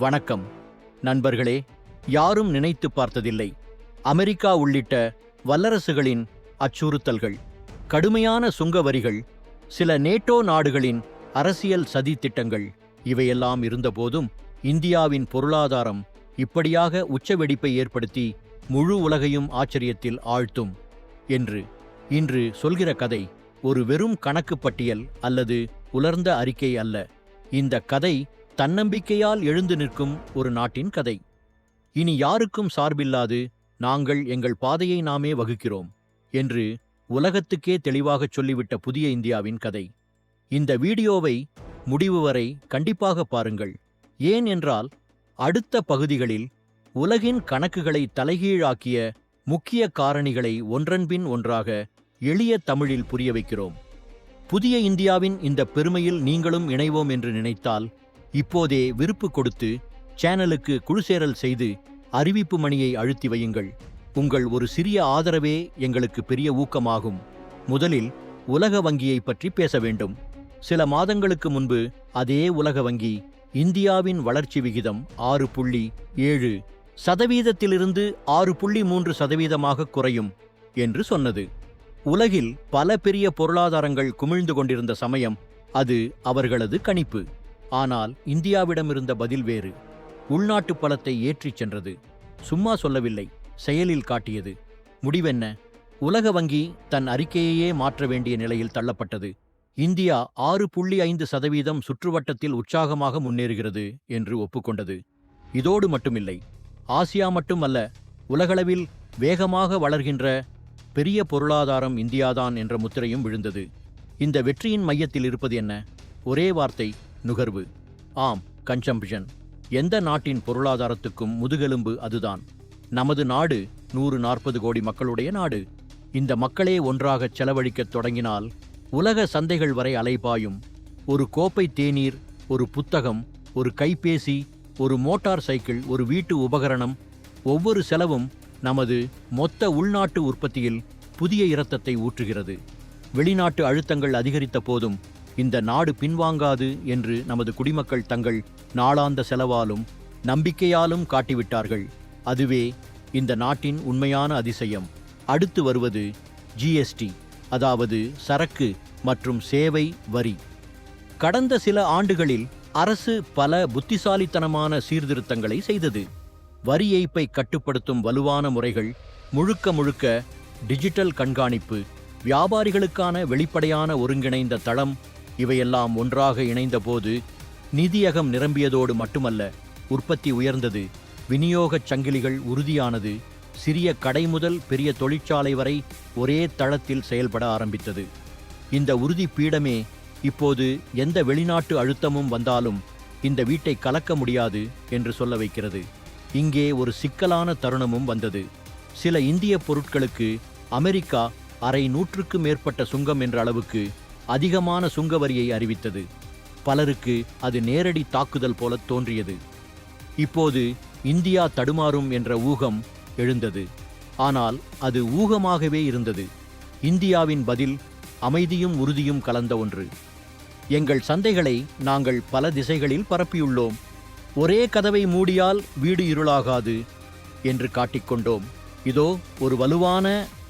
வணக்கம். நண்பர்களே யாரும் நினைத்து பார்த்ததில்லை. அமெரிக்கா உள்ளிட்ட வல்லரசுகளின் அச்சுறுத்தல்கள் கடுமையான சுங்க வரிகள் சில நேட்டோ நாடுகளின் அரசியல் சதி திட்டங்கள் இவையெல்லாம் இருந்தபோதும் இந்தியாவின் பொருளாதாரம் இப்படியாக உச்சவெடிப்பை ஏற்படுத்தி முழு உலகையும் ஆச்சரியத்தில் ஆழ்த்தும் என்று இன்று சொல்கிற கதை ஒரு வெறும் கணக்கு பட்டியல் அல்லது உலர்ந்த அறிக்கை அல்ல. இந்த கதை தன்னம்பிக்கையால் எழுந்து நிற்கும் ஒரு நாட்டின் கதை. இனி யாருக்கும் சார்பில்லாது நாங்கள் எங்கள் பாதையை நாமே வகுக்கிறோம் என்று உலகத்துக்கே தெளிவாகச் சொல்லிவிட்ட புதிய இந்தியாவின் கதை. இந்த வீடியோவை முடிவு வரை கண்டிப்பாக பாருங்கள். ஏன் என்றால் அடுத்த பகுதிகளில் உலகின் கணக்குகளை தலைகீழாக்கிய முக்கிய காரணிகளை ஒன்றன்பின் ஒன்றாக எளிய தமிழில் புரிய வைக்கிறோம். புதிய இந்தியாவின் இந்த பெருமையில் நீங்களும் இணைவோம் என்று நினைத்தால் இப்போதே விருப்பு கொடுத்து சேனலுக்கு குழுசேரல் செய்து அறிவிப்பு மணியை அழுத்தி வையுங்கள். உங்கள் ஒரு சிறிய ஆதரவே எங்களுக்கு பெரிய ஊக்கமாகும். முதலில் உலக வங்கியை பற்றி பேச வேண்டும். சில மாதங்களுக்கு முன்பு அதே உலக வங்கி இந்தியாவின் வளர்ச்சி விகிதம் ஆறு புள்ளி ஏழு சதவீதத்திலிருந்து ஆறு புள்ளி மூன்று சதவீதமாக குறையும் என்று சொன்னது. உலகில் பல பெரிய பொருளாதாரங்கள் குமிழ்ந்து கொண்டிருந்த சமயம் அது அவர்களது கணிப்பு. ஆனால் இந்தியாவிடமிருந்த பதில் வேறு. உள்நாட்டு பலத்தை ஏற்றிச் சென்றது. சும்மா சொல்லவில்லை செயலில் காட்டியது. முடிவென்ன? உலக வங்கி தன் அறிக்கையையே மாற்ற வேண்டிய நிலையில் தள்ளப்பட்டது. இந்தியா ஆறு புள்ளி ஐந்து சதவீதம் சுற்றுவட்டத்தில் உற்சாகமாக முன்னேறுகிறது என்று ஒப்புக்கொண்டது. இதோடு மட்டுமில்லை ஆசியா மட்டுமல்ல உலகளவில் வேகமாக வளர்கின்ற பெரிய பொருளாதாரம் இந்தியாதான் என்ற முத்திரையும் விழுந்தது. இந்த வெற்றியின் மையத்தில் இருப்பது என்ன? ஒரே வார்த்தை நுகர்வு. ஆம் கன்சம்ப்ஷன். எந்த நாட்டின் பொருளாதாரத்துக்கும் முதுகெலும்பு அதுதான். நமது நாடு நூறு நாற்பது கோடி மக்களுடைய நாடு. இந்த மக்களே ஒன்றாகச் செலவழிக்கத் தொடங்கினால் உலக சந்தைகள் வரை அலைபாயும் ஒரு கோப்பை தேநீர் ஒரு புத்தகம் ஒரு கைபேசி ஒரு மோட்டார் சைக்கிள் ஒரு வீட்டு உபகரணம் ஒவ்வொரு செலவும் நமது மொத்த உள்நாட்டு உற்பத்தியில் புதிய இரத்தத்தை ஊற்றுகிறது. வெளிநாட்டு அழுத்தங்கள் அதிகரித்த போதும் இந்த நாடு பின்வாங்காது என்று நமது குடிமக்கள் தங்கள் நாளாந்த செலவாலும் நம்பிக்கையாலும் காட்டிவிட்டார்கள். அதுவே இந்த நாட்டின் உண்மையான அதிசயம். அடுத்து வருவது ஜிஎஸ்டி அதாவது சரக்கு மற்றும் சேவை வரி. கடந்த சில ஆண்டுகளில் அரசு பல புத்திசாலித்தனமான சீர்திருத்தங்களை செய்தது. வரி ஏய்ப்பை கட்டுப்படுத்தும் வலுவான முறைகள் முழுக்க முழுக்க டிஜிட்டல் கண்காணிப்பு வியாபாரிகளுக்கான வெளிப்படையான ஒருங்கிணைந்த தளம் இவையெல்லாம் ஒன்றாக இணைந்தபோது நிதியகம் நிரம்பியதோடு மட்டுமல்ல உற்பத்தி உயர்ந்தது. விநியோகச் சங்கிலிகள் உறுதியானது. சிறிய கடை முதல் பெரிய தொழிற்சாலை வரை ஒரே தளத்தில் செயல்பட ஆரம்பித்தது. இந்த உறுதி பீடமே இப்போது எந்த வெளிநாட்டு அழுத்தமும் வந்தாலும் இந்த வீட்டை கலக்க முடியாது என்று சொல்ல வைக்கிறது. இங்கே ஒரு சிக்கலான தருணமும் வந்தது. சில இந்திய பொருட்களுக்கு அமெரிக்கா அரை நூற்றுக்கு மேற்பட்ட சுங்கம் என்ற அளவுக்கு அதிகமான சுங்க வரியை அறிவித்தது. பலருக்கு அது நேரடி தாக்குதல் போல தோன்றியது. இப்போது இந்தியா தடுமாறும் என்ற ஊகம் எழுந்தது. ஆனால் அது ஊகமாகவே இருந்தது. இந்தியாவின் பதில் அமைதியும் உறுதியும் கலந்த ஒன்று. எங்கள் சந்தைகளை நாங்கள் பல திசைகளில் பரப்பியுள்ளோம். ஒரே கதவை மூடியால் வீடு இருளாகாது என்று காட்டிக்கொண்டோம் இதோ ஒரு வலுவான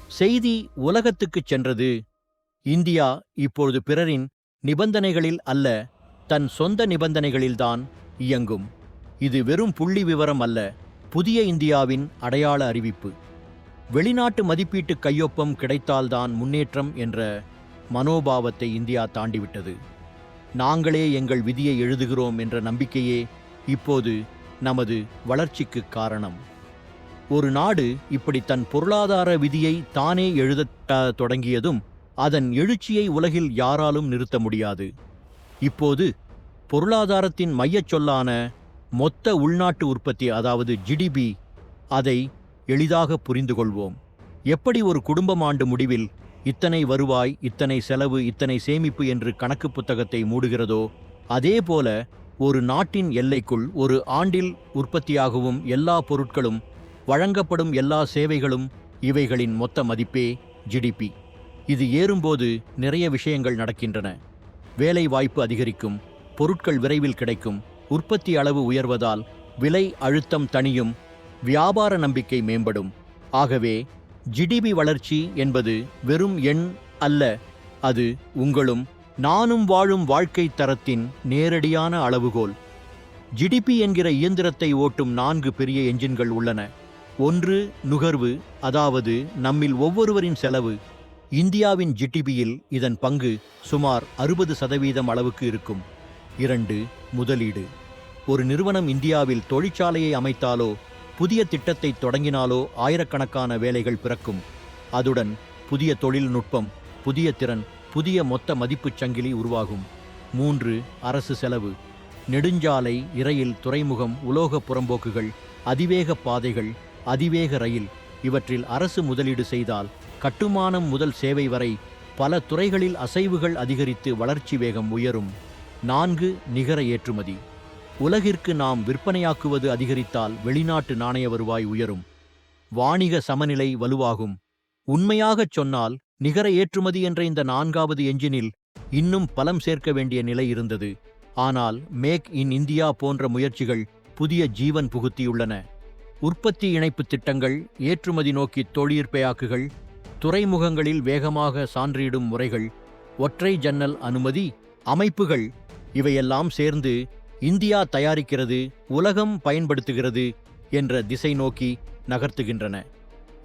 செய்தி உலகத்துக்குச் சென்றது. இந்தியா இப்பொழுது பிறரின் நிபந்தனைகளில் அல்ல தன் சொந்த நிபந்தனைகளில்தான் இயங்கும். இது வெறும் புள்ளி விவரம் அல்ல புதிய இந்தியாவின் அடையாள அறிவிப்பு. வெளிநாட்டு மதிப்பீட்டு கையொப்பம் கிடைத்தால்தான் முன்னேற்றம் என்ற மனோபாவத்தை இந்தியா தாண்டிவிட்டது. நாங்களே எங்கள் விதியை எழுதுகிறோம் என்ற நம்பிக்கையே இப்போது நமது வளர்ச்சிக்கு காரணம். ஒரு நாடு இப்படி தன் பொருளாதார விதியை தானே எழுத தொடங்கியதும் அதன் எழுச்சியை உலகில் யாராலும் நிறுத்த முடியாது. இப்போது பொருளாதாரத்தின் மையச் சொல்லான மொத்த உள்நாட்டு உற்பத்தி அதாவது ஜிடிபி அதை எளிதாக புரிந்து கொள்வோம் எப்படி ஒரு குடும்பம் ஆண்டு முடிவில் இத்தனை வருவாய் இத்தனை செலவு இத்தனை சேமிப்பு என்று கணக்கு புத்தகத்தை மூடுகிறதோ அதேபோல ஒரு நாட்டின் எல்லைக்குள் ஒரு ஆண்டில் உற்பத்தியாகவும் எல்லா பொருட்களும் வழங்கப்படும் எல்லா சேவைகளும் இவைகளின் மொத்த மதிப்பே ஜிடிபி இது ஏறும்போது நிறைய விஷயங்கள் நடக்கின்றன. வேலை வாய்ப்பு அதிகரிக்கும் பொருட்கள் விரைவில் கிடைக்கும் உற்பத்தி அளவு உயர்வதால் விலை அழுத்தம் தணியும் வியாபார நம்பிக்கை மேம்படும். ஆகவே ஜிடிபி வளர்ச்சி என்பது வெறும் எண் அல்ல அது உங்களும் நானும் வாழும் வாழ்க்கை தரத்தின் நேரடியான அளவுகோல். ஜிடிபி என்கிற இயந்திரத்தை ஓட்டும் நான்கு பெரிய என்ஜின்கள் உள்ளன. ஒன்று நுகர்வு அதாவது நம்மில் ஒவ்வொருவரின் செலவு. இந்தியாவின் ஜிடிபியில் இதன் பங்கு சுமார் அறுபது சதவீதம் அளவுக்கு இருக்கும். இரண்டு முதலீடு. ஒரு நிறுவனம் இந்தியாவில் தொழிற்சாலையை அமைத்தாலோ புதிய திட்டத்தை தொடங்கினாலோ ஆயிரக்கணக்கான வேலைகள் பிறக்கும். அதுடன் புதிய தொழில்நுட்பம் புதிய திறன் புதிய மொத்த மதிப்புச் சங்கிலி உருவாகும். மூன்று அரசு செலவு. நெடுஞ்சாலை இரயில் துறைமுகம் உலோக புறம்போக்குகள் அதிவேக பாதைகள் அதிவேக ரயில் இவற்றில் அரசு முதலீடு செய்தால் கட்டுமானம் முதல் சேவை வரை பல துறைகளில் அசைவுகள் அதிகரித்து வளர்ச்சி வேகம் உயரும். நான்கு நிகர ஏற்றுமதி. உலகிற்கு நாம் விற்பனையாக்குவது அதிகரித்தால் வெளிநாட்டு நாணய வருவாய் உயரும். வாணிக சமநிலை வலுவாகும். உண்மையாகச் சொன்னால் நிகர ஏற்றுமதி என்ற இந்த நான்காவது எஞ்சினில் இன்னும் பலம் சேர்க்க வேண்டிய நிலை இருந்தது. ஆனால் மேக் இன் இந்தியா போன்ற முயற்சிகள் புதிய ஜீவன் புகுத்தியுள்ளன. உற்பத்தி இணைப்பு திட்டங்கள் ஏற்றுமதி நோக்கி தொழிற்பயாக்குகள் துறைமுகங்களில் வேகமாக சான்றிடும் முறைகள் ஒற்றை ஜன்னல் அனுமதி அமைப்புகள் இவையெல்லாம் சேர்ந்து இந்தியா தயாரிக்கிறது உலகம் பயன்படுத்துகிறது என்ற திசை நோக்கி நகர்த்துகின்றன.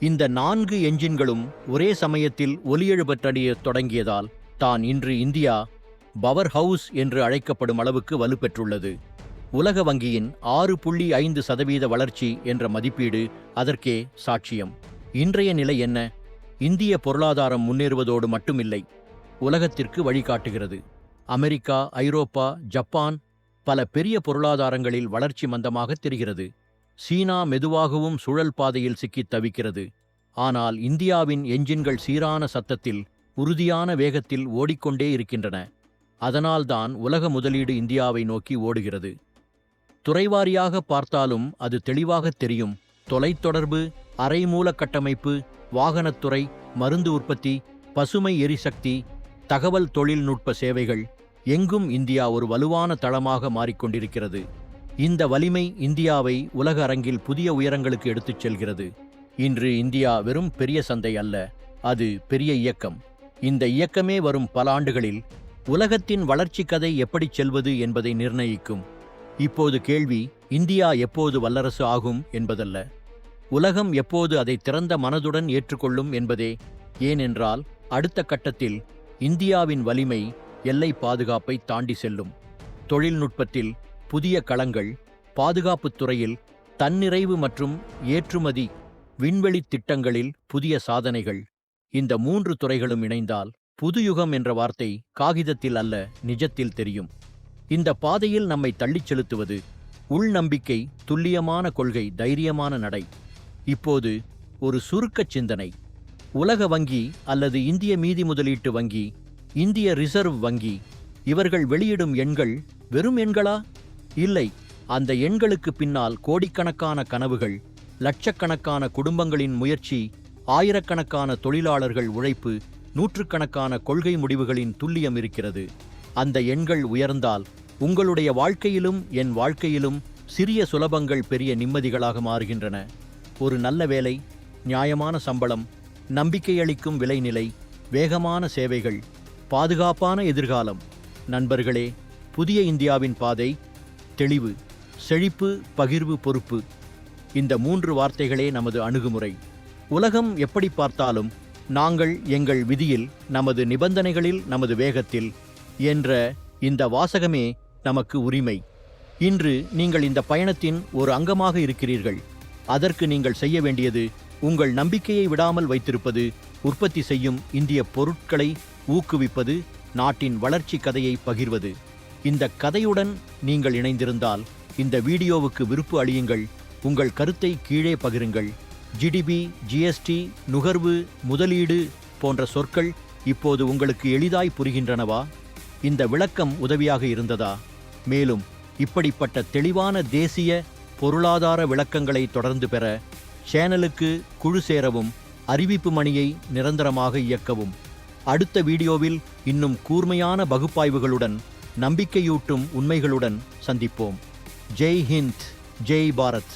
இந்த நான்கு என்ஜின்களும் ஒரே சமயத்தில் ஒலியெழுபற்றடைய தொடங்கியதால் தான் இன்று இந்தியா பவர் ஹவுஸ் என்று அழைக்கப்படும் அளவுக்கு வலுப்பெற்றுள்ளது. உலக வங்கியின் ஆறு புள்ளி ஐந்து சதவீத வளர்ச்சி என்ற மதிப்பீடு அதற்கே சாட்சியம். இன்றைய நிலை என்ன? இந்திய பொருளாதாரம் முன்னேறுவதோடு மட்டுமில்லை உலகத்திற்கு வழிகாட்டுகிறது. அமெரிக்கா ஐரோப்பா ஜப்பான் பல பெரிய பொருளாதாரங்களில் வளர்ச்சி மந்தமாக தெரிகிறது. சீனா மெதுவாகவும் சுழல் பாதையில் சிக்கித் தவிக்கிறது. ஆனால் இந்தியாவின் எஞ்சின்கள் சீரான சத்தத்தில் உறுதியான வேகத்தில் ஓடிக்கொண்டே இருக்கின்றன. அதனால்தான் உலக முதலீடு இந்தியாவை நோக்கி ஓடுகிறது. துறைவாரியாக பார்த்தாலும் அது தெளிவாகத் தெரியும். தொலைத்தொடர்பு அரைமூல கட்டமைப்பு வாகனத்துறை மருந்து உற்பத்தி பசுமை எரிசக்தி தகவல் தொழில்நுட்ப சேவைகள் எங்கும் இந்தியா ஒரு வலுவான தளமாக மாறிக்கொண்டிருக்கிறது. இந்த வலிமை இந்தியாவை உலக அரங்கில் புதிய உயரங்களுக்கு எடுத்துச் செல்கிறது. இன்று இந்தியா வெறும் பெரிய சந்தை அல்ல அது பெரிய இயக்கம். இந்த இயக்கமே வரும் பல ஆண்டுகளில் உலகத்தின் வளர்ச்சி கதை எப்படிச் செல்வது என்பதை நிர்ணயிக்கும். இப்போது கேள்வி இந்தியா எப்போது வல்லரசு ஆகும் என்பதல்ல. உலகம் எப்போது அதை திறந்த மனதுடன் ஏற்றுக்கொள்ளும் என்பதே. ஏனென்றால் அடுத்த கட்டத்தில் இந்தியாவின் வலிமை எல்லை பாதுகாப்பை தாண்டி செல்லும். தொழில்நுட்பத்தில் புதிய களங்கள் பாதுகாப்புத் துறையில் தன்னிறைவு மற்றும் ஏற்றுமதி விண்வெளித் திட்டங்களில் புதிய சாதனைகள். இந்த மூன்று துறைகளும் இணைந்தால் புது யுகம் என்ற வார்த்தை காகிதத்தில் அல்ல நிஜத்தில் தெரியும். இந்த பாதையில் நம்மை தள்ளிச் செலுத்துவது உள்நம்பிக்கை துல்லியமான கொள்கை தைரியமான நடை. இப்போது ஒரு சுருக்கச் சிந்தனை. உலக வங்கி அல்லது இந்திய மீதி முதலீட்டு வங்கி இந்திய ரிசர்வ் வங்கி இவர்கள் வெளியிடும் எண்கள் வெறும் எண்களா? இல்லை அந்த எண்களுக்கு பின்னால் கோடிக்கணக்கான கனவுகள் லட்சக்கணக்கான குடும்பங்களின் முயற்சி ஆயிரக்கணக்கான தொழிலாளர்கள் உழைப்பு நூற்றுக்கணக்கான கொள்கை முடிவுகளின் துல்லியம் இருக்கிறது. அந்த எண்கள் உயர்ந்தால் உங்களுடைய வாழ்க்கையிலும் என் வாழ்க்கையிலும் சிறிய சுலபங்கள் பெரிய நிம்மதிகளாக மாறுகின்றன. ஒரு நல்ல வேலை நியாயமான சம்பளம் நம்பிக்கையளிக்கும் விலைநிலை வேகமான சேவைகள் பாதுகாப்பான எதிர்காலம். நண்பர்களே புதிய இந்தியாவின் பாதை தெளிவு செழிப்பு பகிர்வு பொறுப்பு. இந்த மூன்று வார்த்தைகளே நமது அணுகுமுறை. உலகம் எப்படி பார்த்தாலும் நாங்கள் எங்கள் விதியில் நமது நிபந்தனைகளில் நமது வேகத்தில் என்ற இந்த வாசகமே நமக்கு உரிமை. இன்று நீங்கள் இந்த பயணத்தின் ஒரு அங்கமாக இருக்கிறீர்கள். அதற்கு நீங்கள் செய்ய வேண்டியது உங்கள் நம்பிக்கையை விடாமல் வைத்திருப்பது உற்பத்தி செய்யும் இந்திய பொருட்களை ஊக்குவிப்பது நாட்டின் வளர்ச்சி கதையை பகிர்வது. இந்த கதையுடன் நீங்கள் இணைந்திருந்தால் இந்த வீடியோவுக்கு விருப்பு அளியுங்கள் உங்கள் கருத்தை கீழே பகிருங்கள். ஜிடிபி ஜிஎஸ்டி நுகர்வு முதலீடு போன்ற சொற்கள் இப்போது உங்களுக்கு எளிதாய் புரிகின்றனவா? இந்த விளக்கம் உதவியாக இருந்ததா? மேலும் இப்படிப்பட்ட தெளிவான தேசிய பொருளாதார விளக்கங்களை தொடர்ந்து பெற சேனலுக்கு குழு சேரவும் அறிவிப்பு மணியை நிரந்தரமாக இயக்கவும். அடுத்த வீடியோவில் இன்னும் கூர்மையான பகுப்பாய்வுகளுடன் நம்பிக்கையூட்டும் உண்மைகளுடன் சந்திப்போம். ஜெய் ஹிந்த் ஜெய் பாரத்.